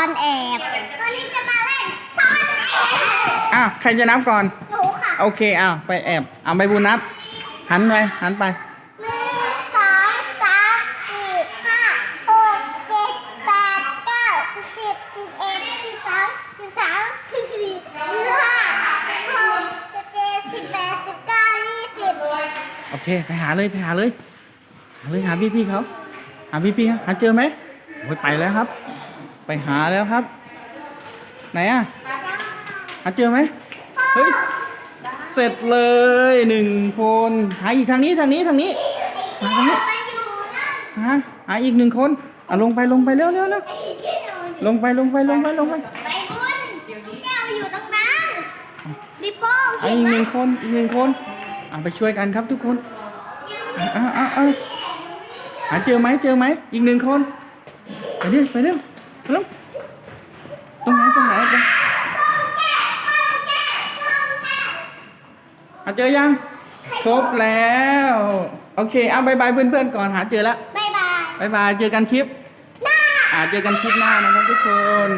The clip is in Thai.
อนแอบ วันนี้จะมาเล่นซ่อนแอบอ้าวใครจะนับก่อน หนูค่ะโอเคอ้าวไปแอบเอาใบบุญนับ หันไปหันไป หนึ่งสองสามสี่ห้าหกเจ็ดแปดเก้าสิบสิบสิบเอ็ดสิบสองสิบสามสิบสี่สิบห้าสิบหกสิบเจ็ดสิบแปดสิบเก้ายี่สิบโอเคไปหาเลยไปหาเลยหาเลยหาพี่พี่ๆเขาหาพี่พี่ๆหาเจอไหมโอ้ยไปแล้วครับ ไปหาแล้วครับ ไหนอะหาเจอไหมเฮ้ยเสร็จเลยหนึ่งคนหาอีกทางนี้ทางนี้ทางนี้หาทางนี้ไปอยู่นั่นหาหาอีกหนึ่งคนอะลงไปลงไปเร็วเร็วเร็วลงไปลงไปลงไปลงไปไปบุญลูกแก้วไปอยู่ตรงนั้นลิโป้อะอีกหนึ่งคนอีกหนึ่งคนอะไปช่วยกันครับทุกคนอะอะอะอะหาเจอไหมเจอไหมอีกหนึ่งคนไปเร็วไปเร็วไปเร็วตรงไหนตรงไหนตรงหาเจอยัง ครบแล้ว โอเค เอาบายบายเพื่อนๆก่อนหาเจอแล้วบ๊ายบายบายบายเจอกันคลิปหน้าอ่าเจอกันคลิปหน้านะครับทุกคน